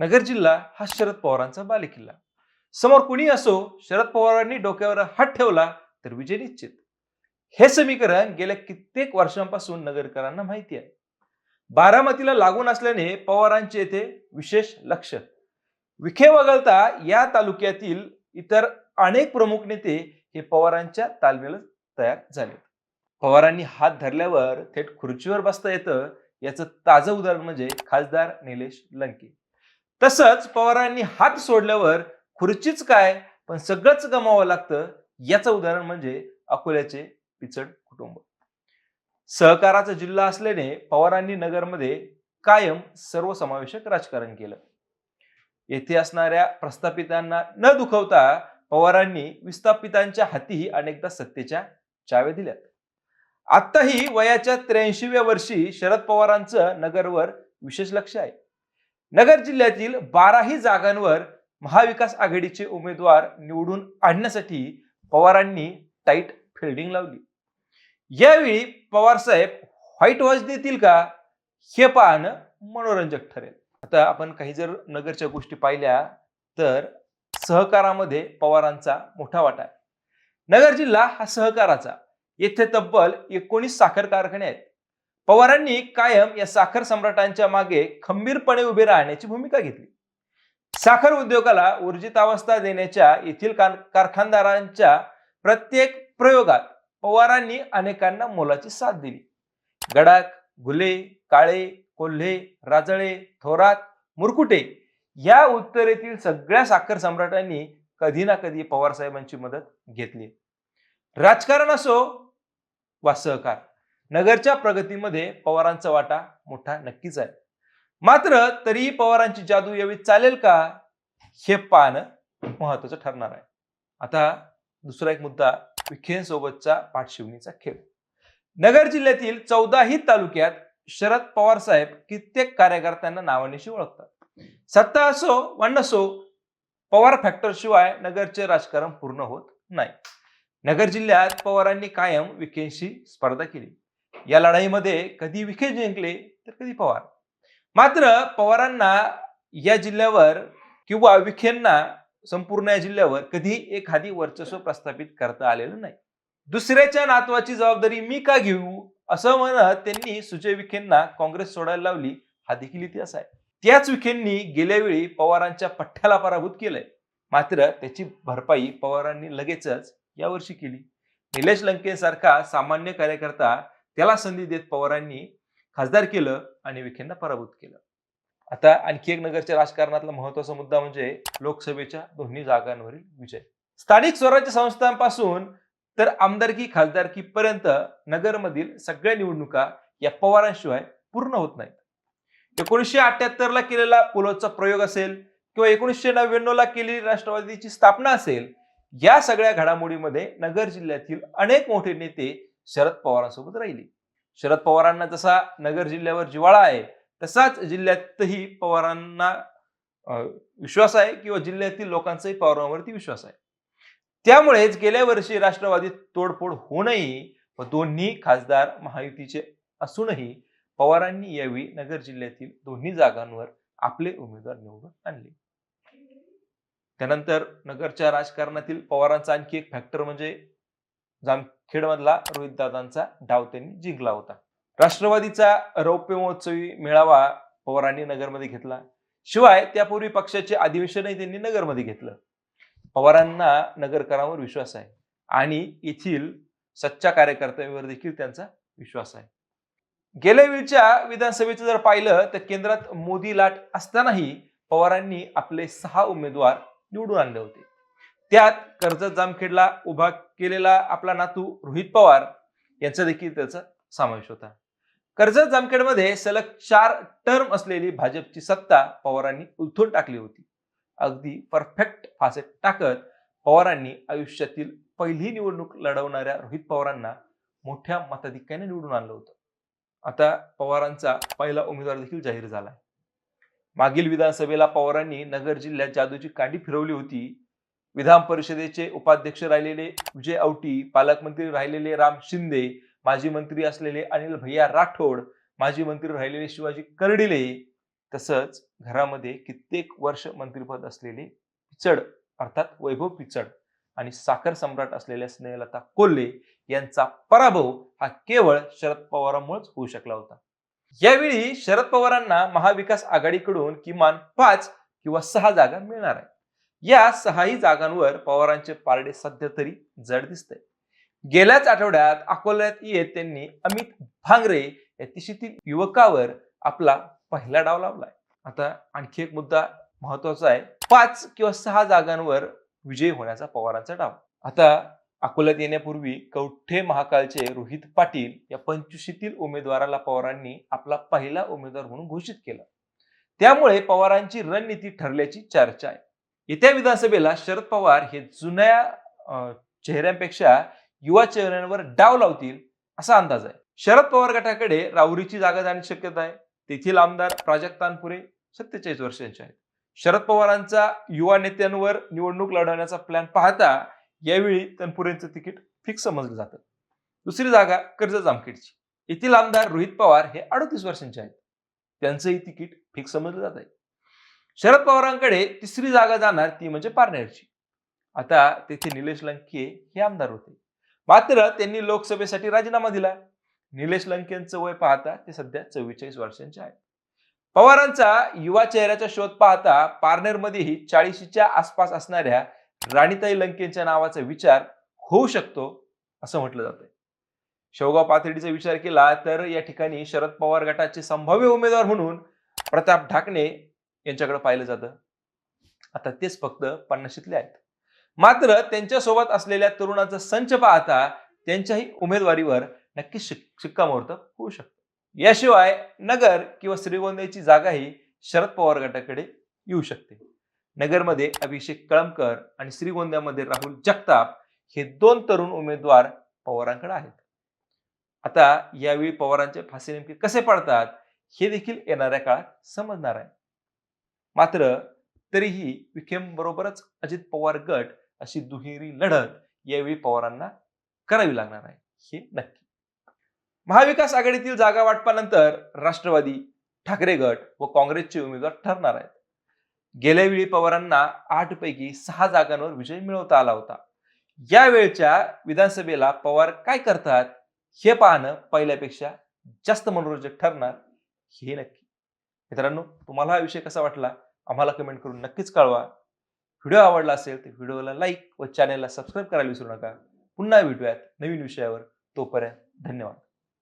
नगर जिल्हा हा शरद पवारांचा बालेकिल्ला. समोर कुणी असो शरद पवारांनी डोक्यावर हात ठेवला तर विजय निश्चित. हे समीकरण गेल्या कित्येक वर्षांपासून नगरकरांना माहिती आहे. बारामतीला लागून असल्याने पवारांचे येथे विशेष लक्ष. विखे वगळता या तालुक्यातील इतर अनेक प्रमुख नेते हे पवारांच्या तालमेला तयार झाले पवारांनी हात धरल्यावर थेट खुर्चीवर बसता येतं याचं ताजं उदाहरण म्हणजे खासदार निलेश लंके. तसंच पवारांनी हात सोडल्यावर खुर्चीच काय पण सगळंच गमावं लागतं. याचं उदाहरण म्हणजे अकोल्याचे पिचड कुटुंब. सहकाराचा जिल्हा असल्याने पवारांनी नगरमध्ये कायम सर्वसमावेशक राजकारण केलं. येथे असणाऱ्या प्रस्थापितांना न दुखवता पवारांनी विस्थापितांच्या हातीही अनेकदा सत्तेच्या चाव्या दिल्यात. आत्ताही वयाच्या त्र्याऐंशीव्या वर्षी शरद पवारांचं नगरवर विशेष लक्ष आहे. नगर जिल्ह्यातील बाराही जागांवर महाविकास आघाडीचे उमेदवार निवडून आणण्यासाठी पवारांनी टाईट फिल्डिंग लावली. यावेळी पवार साहेब व्हाईट वॉच देतील का? हे पाहणं मनोरंजक ठरेल. आता आपण काही जर नगरच्या गोष्टी पाहिल्या तर सहकारामध्ये पवारांचा मोठा वाटा आहे. नगर जिल्हा हा सहकाराचा. येथे तब्बल एकोणीस साखर कारखाने आहेत. पवारांनी कायम या साखर सम्राटांच्या मागे खंबीरपणे उभे राहण्याची भूमिका घेतली. साखर उद्योगाला ऊर्जितावस्था देण्याच्या येथील कारखानदारांच्या प्रत्येक प्रयोगात पवारांनी अनेकांना मोलाची साथ दिली. गडाख घुले काळे कोल्हे राजळे थोरात मुरकुटे या उत्तरेतील सगळ्या साखर सम्राटांनी कधी ना कधी पवार साहेबांची मदत घेतली. राजकारण असो वा सहकार नगरच्या प्रगतीमध्ये पवारांचा वाटा मोठा नक्कीच आहे. मात्र तरीही पवारांची जादू यावेळी चालेल का? हे पाहणं महत्वाचं ठरणार आहे. आता दुसरा एक मुद्दा विखेंसोबतचा पाठशिवणीचा खेळ. नगर जिल्ह्यातील चौदाही तालुक्यात शरद पवार साहेब कित्येक कार्यकर्त्यांना नावानिशी ओळखतात. सत्ता असो वा नसो पवार फॅक्टर शिवाय नगरचे राजकारण पूर्ण होत नाही. नगर जिल्ह्यात पवारांनी कायम विखेंशी स्पर्धा केली. या लढाईमध्ये कधी विखे जिंकले तर कधी पवार. मात्र पवारांना या जिल्ह्यावर किंवा विखेंना संपूर्ण या जिल्ह्यावर कधी एखादी वर्चस्व प्रस्थापित करता आलेलं नाही. दुसऱ्याच्या नातवाची जबाबदारी मी का घेऊ असं म्हणत त्यांनी सुजय विखेंना काँग्रेस सोडायला लावली हा देखील इतिहास आहे. त्याच विखेंनी गेल्या वेळी पवारांच्या पठ्ठ्याला पराभूत केलंय. मात्र त्याची भरपाई पवारांनी लगेचच यावर्षी केली. निलेश लंकेसारखा सामान्य कार्यकर्ता त्याला संधी देत पवारांनी खासदार केलं आणि विखेंना पराभूत केलं. आता आणखी एक नगरच्या राजकारणातला महत्त्वाचा मुद्दा म्हणजे लोकसभेच्या दोन्ही जागांवरील विजय. स्थानिक स्वराज्य संस्थांपासून तर आमदारकी खासदारकी पर्यंत नगरमधील सगळ्या निवडणुका या पवारांशिवाय पूर्ण होत नाहीत. एकोणीसशे अठ्याहत्तर ला केलेला पुलोचा प्रयोग असेल किंवा एकोणीसशे नव्याण्णव ला केलेली राष्ट्रवादीची स्थापना असेल या सगळ्या घडामोडीमध्ये नगर जिल्ह्यातील अनेक मोठे नेते शरद पवारांसोबत राहिली. शरद पवारांना जसा नगर जिल्ह्यावर जिव्हाळा आहे तसाच जिल्ह्यातही पवारांना विश्वास आहे किंवा जिल्ह्यातील लोकांचाही पवारांवरती विश्वास आहे. त्यामुळेच गेल्या वर्षी राष्ट्रवादीत तोडफोड होऊनही व दोन्ही खासदार महायुतीचे असूनही पवारांनी यावेळी नगर जिल्ह्यातील दोन्ही जागांवर आपले उमेदवार निवडून आणले. त्यानंतर नगरच्या राजकारणातील पवारांचा आणखी एक फॅक्टर म्हणजे जामखेडमधला रोहितदादांचा डाव त्यांनी जिंकला होता. राष्ट्रवादीचा रौप्य महोत्सवी मेळावा पवारांनी नगरमध्ये घेतला. शिवाय त्यापूर्वी पक्षाचे अधिवेशनही त्यांनी नगरमध्ये घेतलं. पवारांना नगरकरांवर विश्वास आहे. आणि येथील सच्चा कार्यकर्त्यांवर देखील त्यांचा विश्वास आहे. गेल्या वेळच्या विधानसभेचं जर पाहिलं तर केंद्रात मोदी लाट असतानाही पवारांनी आपले सहा उमेदवार निवडून आणले होते. त्यात कर्जत जामखेडला उभा केलेला आपला नातू रोहित पवार यांचा देखील त्याचा समावेश होता. कर्जत जामखेडमध्ये सलग चार टर्म असलेली भाजपची सत्ता पवारांनी उलथून टाकली होती. अगदी परफेक्ट फासेट टाकत पवारांनी आयुष्यातील पहिली निवडणूक लढवणाऱ्या रोहित पवारांना मोठ्या मताधिक्याने निवडून आणलं होतं. आता पवारांचा पहिला उमेदवार देखील जाहीर झाला. मागील विधानसभेला पवारांनी नगर जिल्ह्यात जादूची कांडी फिरवली होती. विधान परिषदेचे उपाध्यक्ष राहिलेले विजय औटी पालकमंत्री राहिलेले राम शिंदे माजी मंत्री असलेले अनिल भैया राठोड माजी मंत्री राहिलेले शिवाजी कर्डिले तसंच घरामध्ये कित्येक वर्ष मंत्रिपद असलेले पिचड अर्थात वैभव पिचड आणि साखर सम्राट असलेल्या स्नेहलता कोल्हे यांचा पराभव हा केवळ शरद पवारांमुळेच होऊ शकला होता. यावेळी शरद पवारांना महाविकास आघाडीकडून किमान पाच किंवा सहा जागा मिळणार आहे या सहाही जागांवर पवारांचे पारडे सध्या तरी जड दिसते गेल्याच आठवड्यात अकोल्यात येत त्यांनी अमित भांगरे या तिशीतील युवकावर आपला पहिला डाव लावलाय. आता आणखी एक मुद्दा महत्त्वाचा आहे. पाच किंवा सहा जागांवर विजय होण्याचा पवारांचा डाव. आता अकोल्यात येण्यापूर्वी कवठे महाकालचे रोहित पाटील या पंचवीशीतील उमेदवाराला पवारांनी आपला पहिला उमेदवार म्हणून घोषित केला. त्यामुळे पवारांची रणनीती ठरल्याची चर्चा आहे. येत्या विधानसभेला शरद पवार हे जुन्या चेहऱ्यांपेक्षा युवा चेहऱ्यांवर डाव लावतील असा अंदाज आहे. शरद पवार गटाकडे राऊरीची जागा जाण्याची शक्यता आहे. तेथील आमदार प्राजक्त तानपुरे सत्तेचाळीस वर्षांचे आहेत. शरद पवारांचा युवा नेत्यांवर निवडणूक लढवण्याचा प्लॅन पाहता यावेळी तनपुरेंचं तिकीट फिक्स समजलं जातं. दुसरी जागा कर्ज जामखेडची. येथील आमदार रोहित पवार हे अडतीस वर्षांचे आहेत. त्यांचंही तिकीट फिक्स समजलं जात आहे शरद पवारांकडे तिसरी जागा जाणार ती म्हणजे पारनेरची. आता तेथे निलेश लंके हे आमदार होते. मात्र त्यांनी लोकसभेसाठी राजीनामा दिला. निलेश लंकेंचं वय पाहता ते सध्या चव्वेचाळीस वर्षांचे आहे पवारांचा युवा चेहऱ्याचा शोध पाहता पारनेरमध्येही चाळीशीच्या आसपास असणाऱ्या राणीताई लंकेंच्या नावाचा विचार होऊ शकतो असं म्हटलं जातंय. शेवगाव पाथर्डीचा विचार केला तर या ठिकाणी शरद पवार गटाचे संभाव्य उमेदवार म्हणून प्रताप ढाकणे यांच्याकडे पाहिलं जातं. आता तेच फक्त पन्नाशीतले आहेत. मात्र त्यांच्यासोबत असलेल्या तरुणाचा संच पाहता त्यांच्याही उमेदवारीवर नक्की शिक शिक्कामोर्तब होऊ शकतं. याशिवाय नगर किंवा श्रीगोंद्याची जागाही शरद पवार गटाकडे येऊ शकते. नगरमध्ये अभिषेक कळमकर आणि श्रीगोंद्यामध्ये राहुल जगताप हे दोन तरुण उमेदवार पवारांकडे आहेत. आता यावेळी पवारांचे फासे नेमके कसे पडतात हे देखील येणाऱ्या काळात समजणार आहे. मात्र तरीही विखेम बरोबरच अजित पवार गट अशी दुहेरी लढत यावेळी पवारांना करावी लागणार आहे हे नक्की. महाविकास आघाडीतील जागा वाटपानंतर राष्ट्रवादी ठाकरे गट व काँग्रेसचे उमेदवार ठरणार आहेत. गेल्या वेळी पवारांना आठ पैकी सहा जागांवर विजय मिळवता आला होता. यावेळच्या विधानसभेला पवार काय करतात हे पाहणं पहिल्यापेक्षा जास्त मनोरंजक ठरणार हे नक्की. मित्रांनो तुम्हाला हा विषय कसा वाटला? आम्हाला कमेंट करून नक्कीच कळवा. व्हिडिओ आवडला असेल तर व्हिडिओला लाईक व चॅनेलला सबस्क्राईब करायला विसरू नका. पुन्हा भेटूयात नवीन विषयावर. तोपर्यंत धन्यवाद.